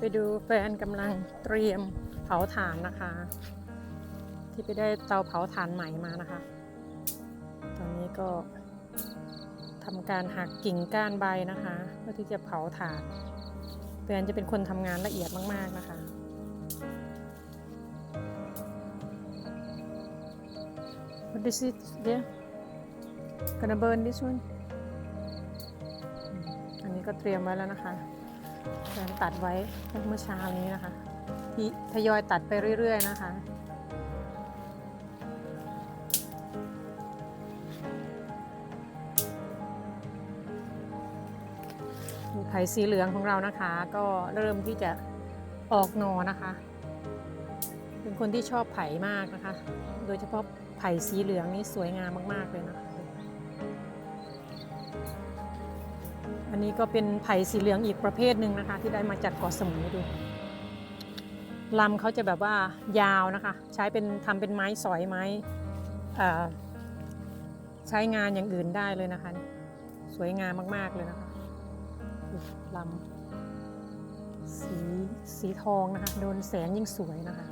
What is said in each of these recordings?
ไปดูแฟนกำลังเตรียมเผาถ่านนะคะ ที่ไปได้เตาเผาถ่านใหม่มานะคะ ตอนนี้ก็ทำการหักกิ่งก้านใบนะคะเพื่อที่จะเผาถ่านแฟนจะเป็นคนทำงานละเอียดมาก ๆนะคะ What is it there? Gonna burn this one? อันนี้ก็เตรียมไว้แล้วนะคะ แฟนตัดไว้เมื่อเช้านี้นะคะที่ทยอยตัดไปเรื่อย ๆ นะคะไผ่สีเหลืองของเรานะคะ ก็เริ่มที่จะออกหนอนะคะ เป็นคนที่ชอบไผ่มากนะคะ โดยเฉพาะไผ่สีเหลืองนี่สวยงามมาก ๆ เลยนะคะ อันนี้ก็เป็นไผ่สีเหลืองอีกประเภทหนึ่งนะคะ ที่ได้มาจากเกาะสมุยดูลำเขาจะแบบว่ายาวนะคะ ใช้เป็นทำเป็นไม้สอยไม้ใช้งานอย่างอื่นได้เลยนะคะ สวยงามมาก ๆ เลยนะคะลำสีสีทองนะคะ โดนแสงยิ่งสวยนะคะ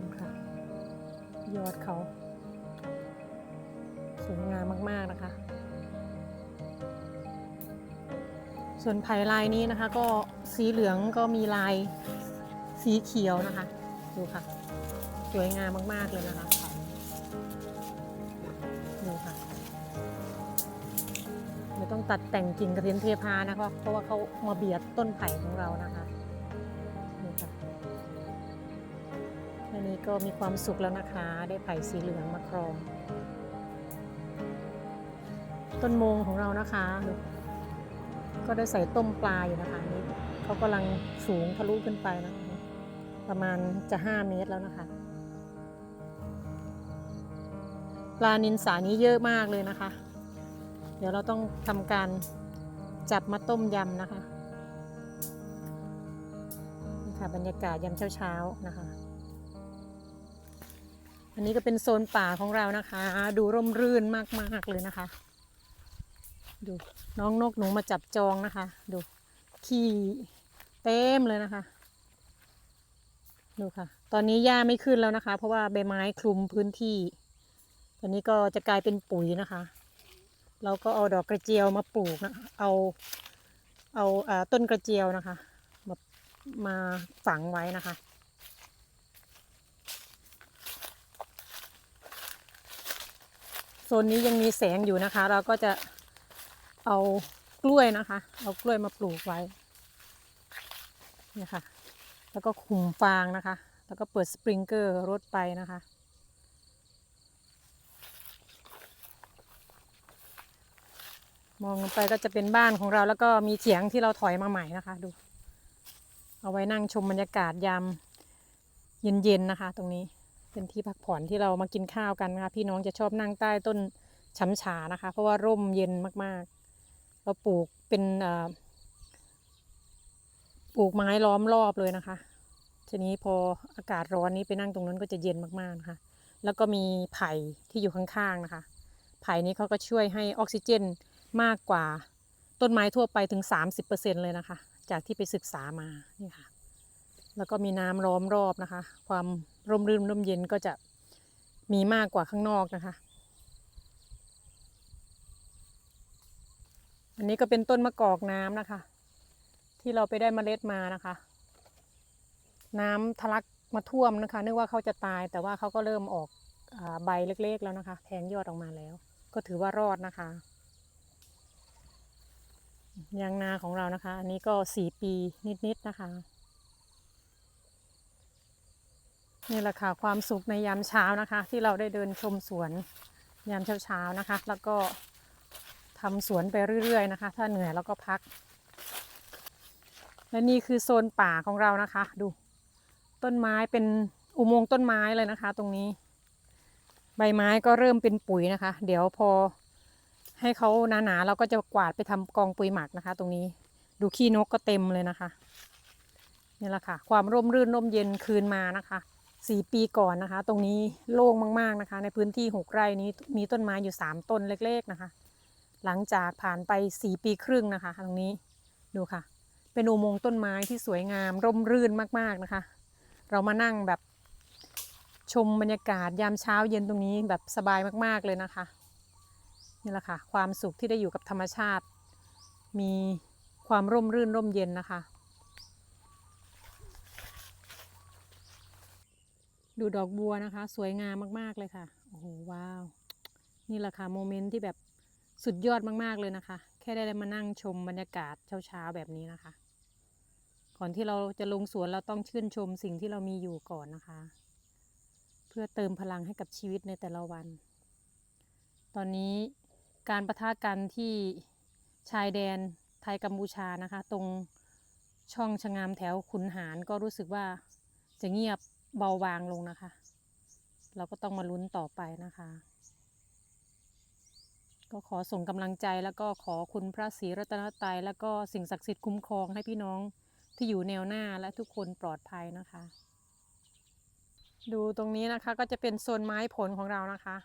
นี่ค่ะยอดเขา มากๆนะคะ ส่วนไผ่ลายนี้นะคะ ก็สีเหลืองก็มีลายสีเขียวนะคะ ดูค่ะ สวยงามมากๆเลยนะคะดูค่ะไม่ต้องตัดแต่งกิ่งกระเทียมเทพานะคะ เพราะว่าเขามาเบียดต้นไผ่ของเรานะคะนี่ค่ะอันนี้ก็มีความสุขแล้วนะคะ ได้ไผ่สีเหลืองมาครอง ต้นโมงของเรานะคะก็ได้ใส่ต้มปลาอยู่นะคะนี่เขากำลังสูงทะลุขึ้นไปนะคะประมาณจะ5เมตรแล้วนะคะ ปลานินสานี้เยอะมากเลยนะคะ เดี๋ยวเราต้องทำการจับมาต้มยำนะคะนี่ค่ะบรรยากาศยามเช้าๆนะคะ อันนี้ก็เป็นโซนป่าของเรานะคะ ดูร่มรื่นมากๆเลยนะคะ ดูน้องนกหนูมาจับจองนะคะ ดูขี้เต็มเลยนะคะ ดูค่ะ ตอนนี้หญ้าไม่ขึ้นแล้วนะคะ เพราะว่าใบไม้คลุมพื้นที่ ตอนนี้ก็จะกลายเป็นปุ๋ยนะคะ เราก็เอาดอกกระเจียวมาปลูกนะเอาเอาอาต้นกระเจียวนะคะ มามาฝังไว้นะคะ โซนนี้ยังมีแสงอยู่นะคะ เราก็จะ เอากล้วยนะคะ เอากล้วยมาปลูกไว้นี่ค่ะ แล้วก็ขุมฟางนะคะ แล้วก็เปิดสปริงเกอร์รดไปนะคะ มองลงไปก็จะเป็นบ้านของเราแล้วก็มีเถียงที่เราถอยมาใหม่นะคะดู เอาไว้นั่งชมบรรยากาศยามเย็นๆนะคะ ตรงนี้เป็นที่พักผ่อนที่เรามากินข้าวกันนะคะพี่น้องจะชอบนั่งใต้ต้นช้ำฉานะคะ เพราะว่าร่มเย็นมากๆ เราปลูกเป็นปลูกไม้ล้อมรอบเลยนะคะ ทีนี้พออากาศร้อนนี้ไปนั่งตรงนั้นก็จะเย็นมากๆนะคะ แล้วก็มีไผ่ที่อยู่ข้างๆนะคะ ไผ่นี้เขาก็ช่วยให้ออกซิเจนมากกว่าต้นไม้ทั่วไปถึง 30%เลยนะคะ จากที่ไปศึกษามานี่ค่ะ แล้วก็มีน้ำล้อมรอบนะคะ ความร่มรื่นร่มเย็นก็จะมีมากกว่าข้างนอกนะคะ อันนี้ก็เป็นต้นมะกอกน้ำนะคะ ที่เราไปได้เมล็ดมานะคะ น้ำทะลักมาท่วมนะคะ นึกว่าเขาจะตายแต่ว่าเขาก็เริ่มออกอใบเล็กๆแล้วนะคะแทงยอดออกมาแล้ว ก็ถือว่ารอดนะคะยางนาของเรานะคะ อันนี้ก็สี่ปีนิดๆนะคะนี่แหละค่ะความสุขในยามเช้านะคะ ที่เราได้เดินชมสวนยามเช้าๆนะคะ แล้วก็ ทำสวนไปเรื่อย ๆ นะคะ ถ้าเหนื่อยแล้วก็พัก และนี่คือโซนป่าของเรานะคะ ดู ต้นไม้เป็นอุโมงค์ต้นไม้เลยนะคะ ตรงนี้ ใบไม้ก็เริ่มเป็นปุ๋ยนะคะ เดี๋ยวพอให้เขาหนาๆเราก็จะกวาดไปทำกองปุ๋ยหมักนะคะ ตรงนี้ดูขี้นกก็เต็มเลยนะคะนี่แหละค่ะ ความร่มรื่นร่มเย็นคืนมานะคะสี่ปีก่อนนะคะ ตรงนี้โล่งมาก ๆนะคะ ในพื้นที่หกไร่นี้มีต้นไม้อยู่สามต้นเล็ก ๆนะคะ หลังจากผ่านไปสี่ปีครึ่งนะคะ ตรงนี้ดูค่ะ เป็นอุโมงค์ต้นไม้ที่สวยงามร่มรื่นมากๆนะคะ เรามานั่งแบบชมบรรยากาศยามเช้าเย็นตรงนี้แบบสบายมากๆเลยนะคะนี่แหละค่ะ ความสุขที่ได้อยู่กับธรรมชาติ มีความร่มรื่นร่มเย็นนะคะ ดูดอกบัวนะคะ สวยงามมากๆเลยค่ะโอ้โหว้าว นี่แหละค่ะโมเมนต์ที่แบบ สุดยอดมากๆเลยนะคะ แค่ได้มานั่งชมบรรยากาศเช้าๆแบบนี้นะคะ ก่อนที่เราจะลงสวนเราต้องชื่นชมสิ่งที่เรามีอยู่ก่อนนะคะ เพื่อเติมพลังให้กับชีวิตในแต่ละวัน ตอนนี้การประทะกันที่ชายแดนไทยกัมพูชานะคะ ตรงช่องชะงามแถวขุนหารก็รู้สึกว่าจะเงียบเบาบางลงนะคะ เราก็ต้องมาลุ้นต่อไปนะคะ ก็ขอส่งกำลังใจแล้วก็ขอคุณพระศรีรัตนตรัยแล้วก็สิ่งศักดิ์สิทธิ์คุ้มครองให้พี่น้องที่อยู่แนวหน้าและทุกคนปลอดภัยนะคะ ดูตรงนี้นะคะก็จะเป็นโซนไม้ผลของเรานะคะ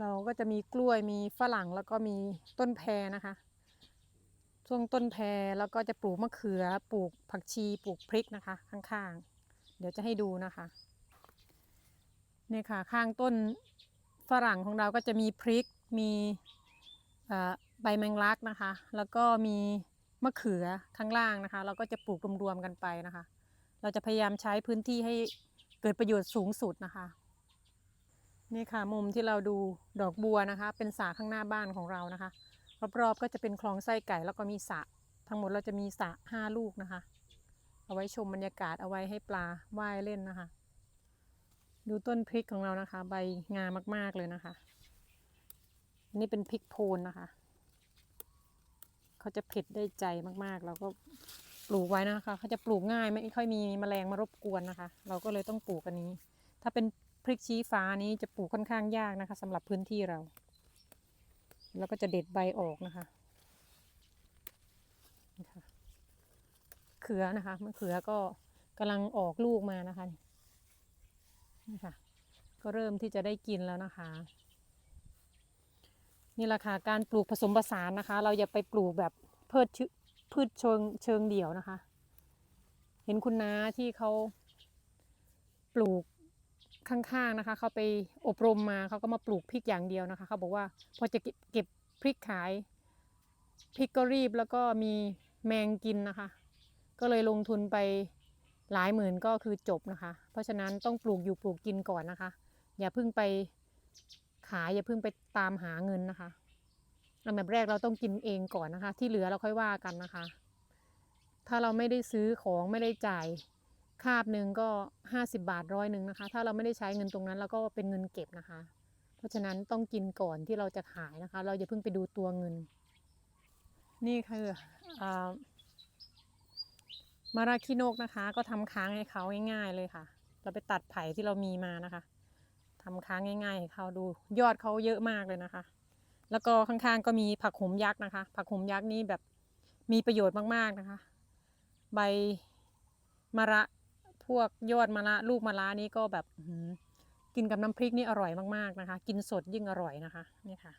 เราก็จะมีกล้วยมีฝรั่งแล้วก็มีต้นแพรนะคะช่วงต้นแพรแล้วก็จะปลูกมะเขือปลูกผักชีปลูกพริกนะคะ ข้างๆ เดี๋ยวจะให้ดูนะคะเนี่ยค่ะข้างต้นฝรั่งของเราก็จะมีพริก มีใบแมงลักนะคะ แล้วก็มีมะเขือข้างล่างนะคะ เราก็จะปลูกรวมๆกันไปนะคะ เราจะพยายามใช้พื้นที่ให้เกิดประโยชน์สูงสุดนะคะ นี่ค่ะมุมที่เราดูดอกบัวนะคะ เป็นสระข้างหน้าบ้านของเรานะคะ รอบๆก็จะเป็นคลองไส้ไก่แล้วก็มีสระทั้งหมดเราจะมีสระห้าลูกนะคะ เอาไว้ชมบรรยากาศเอาไว้ให้ปลาว่ายเล่นนะคะ ดูต้นพริกของเรานะคะ ใบงามมากๆเลยนะคะ นนี้เป็นพริกโพนนะคะ เขาจะเผ็ดได้ใจมากๆ เราก็ปลูกไว้นะคะ เขาจะปลูกง่ายไม่ค่อยมีแมลงมารบกวนนะคะ เราก็เลยต้องปลูกอันนี้ ถ้าเป็นพริกชี้ฟ้านี้จะปลูกค่อนข้างยากนะคะสำหรับพื้นที่เรา แล้วก็จะเด็ดใบออกนะคะนี่ค่ะเขือนะคะมะเขือก็กำลังออกลูกมานะคะนี่ค่ะ ก็เริ่มที่จะได้กินแล้วนะคะ นี่แหละค่ะการปลูกผสมผสานนะคะ เราอย่าไปปลูกแบบพืชชพืชเชิงเชิงเดี่ยวนะคะ เห็นคุณน้าที่เขาปลูกข้างๆนะคะเขาไปอบรมมาเขาก็มาปลูกพริกอย่างเดียวนะคะเขาบอกว่าพอจะเก็บเก็บพริกขายพริกก็รีบแล้วก็มีแมงกินนะคะ ก็เลยลงทุนไปหลายหมื่นก็คือจบนะคะ เพราะฉะนั้นต้องปลูกอยู่ปลูกกินก่อนนะคะ อย่าเพิ่งไป ขายอย่าเพิ่งไปตามหาเงินนะคะอันดับแรกเราต้องกินเองก่อนนะคะ ที่เหลือเราค่อยว่ากันนะคะ ถ้าเราไม่ได้ซื้อของไม่ได้จ่ายคาบหนึ่งก็ห้าสิบาทร้อยหนึ่งนะคะ ถ้าเราไม่ได้ใช้เงินตรงนั้นเราก็เป็นเงินเก็บนะคะ เพราะฉะนั้นต้องกินก่อนที่เราจะขายนะคะ เราอย่าเพิ่งไปดูตัวเงิน นี่คืออมาราคิโนกนะคะ ก็ทำค้างให้เขาง่ายๆเลยค่ะ เราไปตัดไผ่ที่เรามีมานะคะ ทำค้างง่าย ๆ เขาดูยอดเขาเยอะมากเลยนะคะ แล้วก็ข้างๆก็มีผักโขมยักษ์นะคะ ผักโขมยักษ์นี่แบบมีประโยชน์มากๆนะคะ ใบมะระพวกยอดมะระลูกมะระนี่ก็แบบกินกับน้ำพริกนี่อร่อยมากๆนะคะ กินสดยิ่งอร่อยนะคะนี่ค่ะ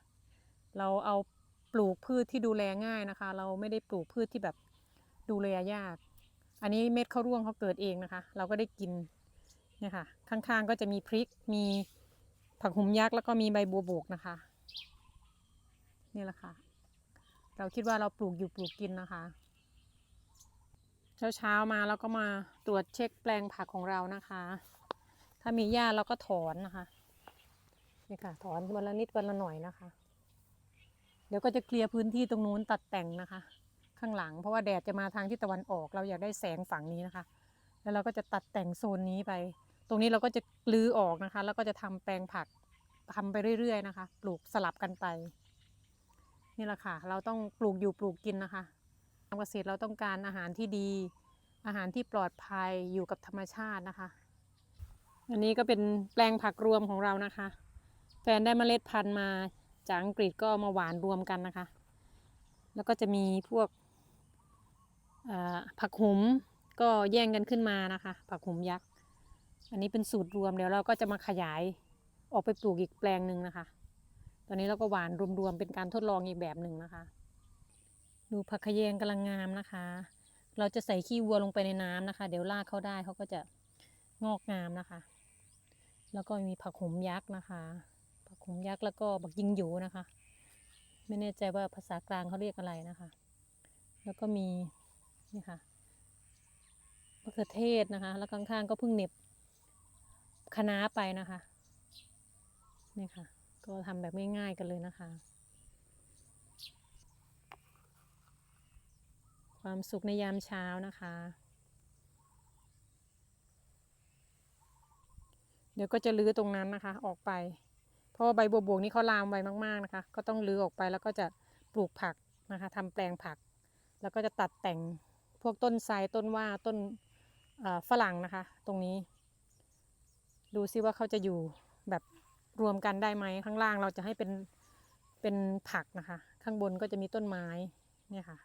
เราเอาปลูกพืชที่ดูแลง่ายนะคะ เราไม่ได้ปลูกพืชที่แบบดูแลยาก อันนี้เม็ดข้าวร่วงเขาเกิดเองนะคะ เราก็ได้กิน เนี่ยค่ะ ข้างๆก็จะมีพริก มีผักหุมยักษ์แล้วก็มีใบบัวบกนะคะ นี่แหละค่ะ เราคิดว่าเราปลูกอยู่ปลูกกินนะคะ เช้าเช้าๆมาแล้วก็มาตรวจเช็คแปลงผักของเรานะคะ ถ้ามีหญ้าเราก็ถอนนะคะ นี่ค่ะ ถอนวันละนิดวันละหน่อยนะคะ เดี๋ยวก็จะเคลียร์พื้นที่ตรงนู้นตัดแต่งนะคะ ข้างหลังเพราะว่าแดดจะมาทางที่ตะวันออก เราอยากได้แสงฝั่งนี้นะคะ แล้วเราก็จะตัดแต่งโซนนี้ไป ตรงนี้เราก็จะลื้อออกนะคะ แล้วก็จะทำแปลงผักทำไปเรื่อยๆนะคะ ปลูกสลับกันไป นี่แหละค่ะ เราต้องปลูกอยู่ปลูกกินนะคะทำเกษตรเราต้องการอาหารที่ดี อาหารที่ปลอดภัยอยู่กับธรรมชาตินะคะ อันนี้ก็เป็นแปลงผักรวมของเรานะคะ แฟนได้เมล็ดพันธุ์มาจากอังกฤษก็มาหวานรวมกันนะคะ แล้วก็จะมีพวกผักหุมก็แย่งกันขึ้นมานะคะ ผักหุมยักษ์ อันนี้เป็นสูตรรวมเดี๋ยวเราก็จะมาขยายออกไปปลูกอีกแปลงหนึ่งนะคะ ตอนนี้เราก็หวานรวมๆเป็นการทดลองอีกแบบหนึ่งนะคะ ดูผักขยงกำลังงามนะคะ เราจะใส่ขี้วัวลงไปในน้ำนะคะ เดี๋ยวลากเขาได้เขาก็จะงอกงามนะคะ แล้วก็มีผักขมยักษ์นะคะ ผักขมยักษ์แล้วก็บักยิงหยูนะคะ ไม่แน่ใจว่าภาษากลางเขาเรียกอะไรนะคะ แล้วก็มีนี่ค่ะมะเขือเทศนะคะ แล้วข้างๆก็เพิ่งเน็บ คะน้าไปนะคะ นี่ค่ะ ก็ทำแบบง่ายๆกันเลยนะคะ ความสุขในยามเช้านะคะ เดี๋ยวก็จะลื้อตรงนั้นนะคะ ออกไป เพราะว่าใบบัวบวกนี่เขาลามไวมากๆนะคะ ก็ต้องลื้อออกไปแล้วก็จะปลูกผักนะคะทำแปลงผัก แล้วก็จะตัดแต่งพวกต้นไทรต้นว่าต้นฝรั่งนะคะ ตรงนี้ ดูซิว่าเขาจะอยู่แบบรวมกันได้ไหมข้างล่างเราจะให้เป็นเป็นผักนะคะ ข้างบนก็จะมีต้นไม้เนี่ยค่ะ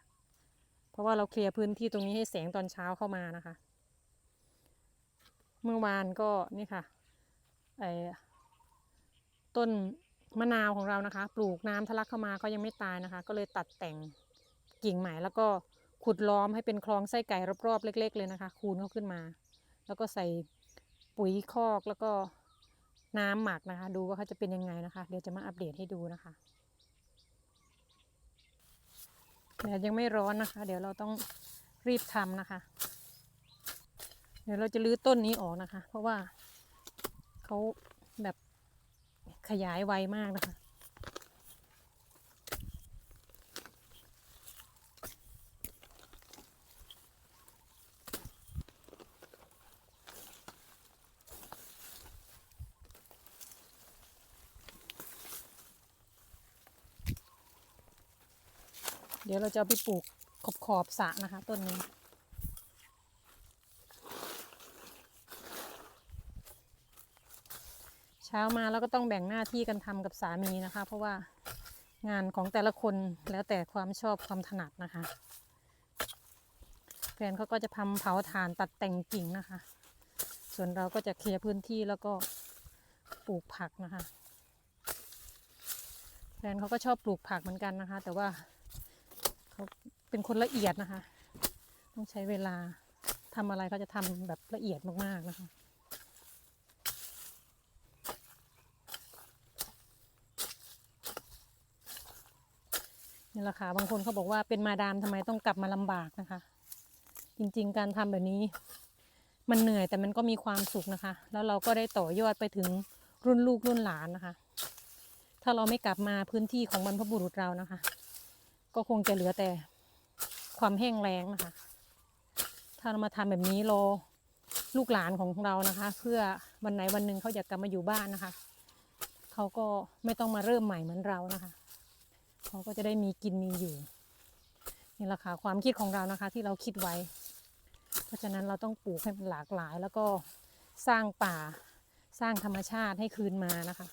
เพราะว่าเราเคลียร์พื้นที่ตรงนี้ให้แสงตอนเช้าเข้ามานะคะ เมื่อวานก็นี่ค่ะไอ้ต้นมะนาวของเรานะคะ ปลูกน้ำทะลักเข้ามาก็ยังไม่ตายนะคะ ก็เลยตัดแต่งกิ่งใหม่แล้วก็ขุดล้อมให้เป็นคลองไส้ไก่รอบๆเล็ก ๆ เลยนะคะ คูณเขาขึ้นมา แล้วก็ใส่ ปุ๋ยคอกแล้วก็น้ำหมักนะคะ ดูว่าเขาจะเป็นยังไงนะคะ เดี๋ยวจะมาอัปเดตให้ดูนะคะแดดยังไม่ร้อนนะคะ เดี๋ยวเราต้องรีบทำนะคะ เดี๋ยวเราจะรื้อต้นนี้ออกนะคะ เพราะว่าเขาแบบขยายไวมากนะคะ เดี๋ยวเราจะเอาไปปลูกขอบขอบสระนะคะต้นนี้ เช้ามาแล้วก็ต้องแบ่งหน้าที่กันทำกับสามีนะคะ เพราะว่างานของแต่ละคนแล้วแต่ความชอบความถนัดนะคะแฟนเขาก็จะทำเผาถ่านตัดแต่งกิ่งนะคะ ส่วนเราก็จะเคลียร์พื้นที่แล้วก็ปลูกผักนะคะ แฟนเขาก็ชอบปลูกผักเหมือนกันนะคะ แต่ว่า เขาเป็นคนละเอียดนะคะ ต้องใช้เวลาทำอะไรก็จะทำแบบละเอียดมากๆนะคะนี่แหละค่ะบางคนเขาบอกว่าเป็นมาดามทำไมต้องกลับมาลำบากนะคะ จริงๆ การทำแบบนี้ มันเหนื่อยแต่มันก็มีความสุขนะคะ แล้วเราก็ได้ต่อยอดไปถึงรุ่นลูกรุ่นหลานนะคะ ถ้าเราไม่กลับมาพื้นที่ของบรรพบุรุษเรานะคะ ก็คงจะเหลือแต่ความแห้งแล้งนะคะ ถ้าเรามาทำแบบนี้รอลูกหลานของเรานะคะ เพื่อวันไหนวันหนึ่งเขาอยากกลับมาอยู่บ้านนะคะ เขาก็ไม่ต้องมาเริ่มใหม่เหมือนเรานะคะ เขาก็จะได้มีกินมีอยู่นี่แหละค่ะความคิดของเรานะคะ ที่เราคิดไว้ เพราะฉะนั้นเราต้องปลูกให้มันหลากหลาย แล้วก็สร้างป่าสร้างธรรมชาติให้คืนมานะคะ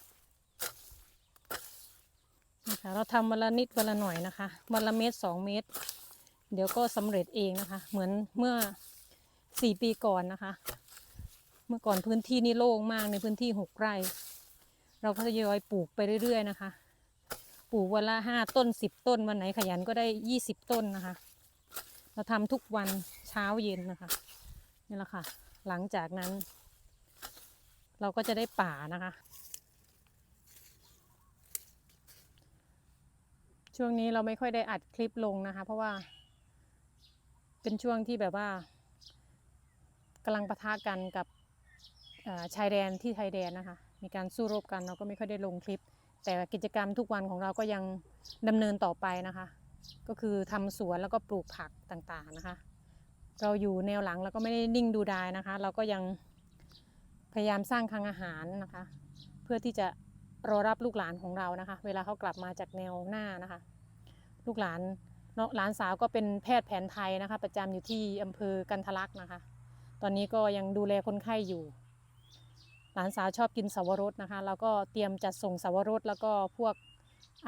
นะคะเราทำวันละนิดวันละหน่อยนะคะวันละเม็ดสองเม็ดเดี๋ยวก็สำเร็จเองนะคะ เหมือนเมื่อสี่ปีก่อนนะคะ เมื่อก่อนพื้นที่นี่โล่งมากในพื้นที่หกไร่ เราก็ทยอยปลูกไปเรื่อย ๆ นะคะ ปลูกวันละห้าต้นสิบต้นวันไหนขยันก็ได้ยี่สิบต้นนะคะ เราทำทุกวันเช้าเย็นนะคะนี่แหละค่ะ หลังจากนั้น เราก็จะได้ป่านะคะ ช่วงนี้เราไม่ค่อยได้อัดคลิปลงนะคะ เพราะว่า เป็นช่วงที่แบบว่ากำลังปะทะกันกับชายแดนที่ไทยแดนนะคะ มีการสู้รบกันเราก็ไม่ค่อยได้ลงคลิป แต่กิจกรรมทุกวันของเราก็ยังดำเนินต่อไปนะคะ ก็คือทำสวนแล้วก็ปลูกผักต่างๆนะคะ เราอยู่แนวหลังแล้วก็ไม่ได้นิ่งดูดายนะคะ เราก็ยังพยายามสร้างคลังอาหารนะคะ เพื่อที่จะ รอรับลูกหลานของเรานะคะ เวลาเขากลับมาจากแนวหน้านะคะ ลูกหลานเนาะหลานสาวก็เป็นแพทย์แผนไทยนะคะ ประจำอยู่ที่อำเภอกันทะลักนะคะ ตอนนี้ก็ยังดูแลคนไข้อยู่ หลานสาวชอบกินสวรสนะคะเราก็เตรียมจัดส่งสวรสแล้วก็พวก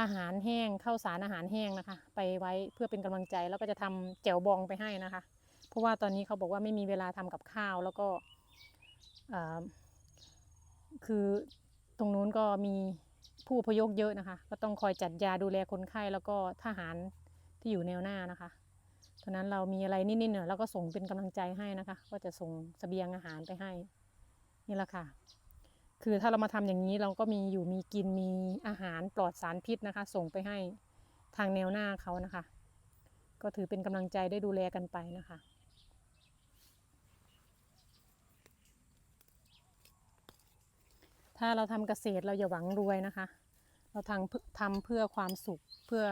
อาหารแห้งข้าวสารอาหารแห้งนะคะ ไปไว้เพื่อเป็นกำลังใจแล้วก็จะทำแจ่วบองไปให้นะคะ เพราะว่าตอนนี้เขาบอกว่าไม่มีเวลาทำกับข้าวแล้วก็คือ ตรงนู้นก็มีผู้พยพเยอะนะคะ ก็ต้องคอยจัดยาดูแลคนไข้แล้วก็ทหารที่อยู่แนวหน้านะคะเพราะนั้นเรามีอะไรนิดๆหน่อยเราก็ส่งเป็นกำลังใจให้นะคะ ก็จะส่งเสบียงอาหารไปให้นี่แหละค่ะ คือถ้าเรามาทำอย่างนี้เราก็มีอยู่มีกินมีอาหารปลอดสารพิษนะคะ ส่งไปให้ทางแนวหน้าเขานะคะ ก็ถือเป็นกำลังใจได้ดูแลกันไปนะคะ ถ้าเราทำเกษตรเราอย่าหวังรวยนะคะ เราทำทำเพื่อความสุขเพื่อ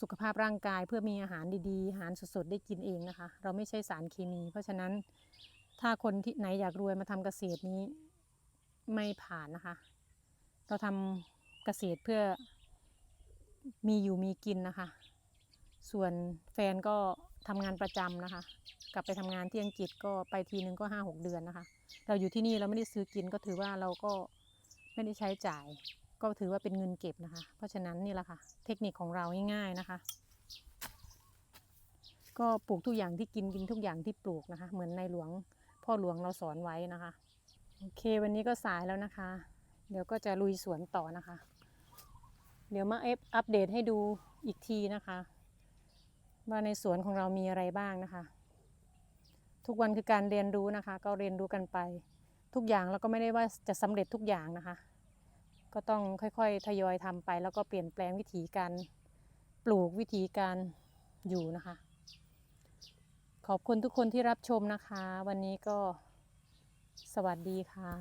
สุขภาพร่างกาย เพื่อมีอาหารดีๆอาหารสดๆได้กินเองนะคะ เราไม่ใช่สารเคมี เพราะฉะนั้นถ้าคนที่ไหนอยากรวยมาทำเกษตรนี้ไม่ผ่านนะคะ เราทำเกษตรเพื่อมีอยู่มีกินนะคะ ส่วนแฟนก็ทำงานประจำนะคะ กลับไปทำงานที่อังกฤษก็ไปทีนึงก็ห้าหกเดือนนะคะ เราอยู่ที่นี่เราไม่ได้ซื้อกินก็ถือว่าเราก็ไม่ได้ใช้จ่าย ก็ถือว่าเป็นเงินเก็บนะคะ เพราะฉะนั้นนี่แหละค่ะ เทคนิคของเราง่ายๆนะคะ ก็ปลูกทุกอย่างที่กินกินทุกอย่างที่ปลูกนะคะ เหมือนในหลวงพ่อหลวงเราสอนไว้นะคะโอเค วันนี้ก็สายแล้วนะคะ เดี๋ยวก็จะลุยสวนต่อนะคะ เดี๋ยวมาเอฟอัปเดตให้ดูอีกทีนะคะ ว่าในสวนของเรามีอะไรบ้างนะคะ ทุกวันคือการเรียนรู้นะคะ ก็เรียนรู้กันไป ทุกอย่างแล้วก็ไม่ได้ว่าจะสำเร็จทุกอย่างนะคะ ก็ต้องค่อยๆ ทยอยทำไป แล้วก็เปลี่ยนแปลงวิธีการปลูกวิธีการอยู่นะคะ ขอบคุณทุกคนที่รับชมนะคะ วันนี้ก็สวัสดีค่ะ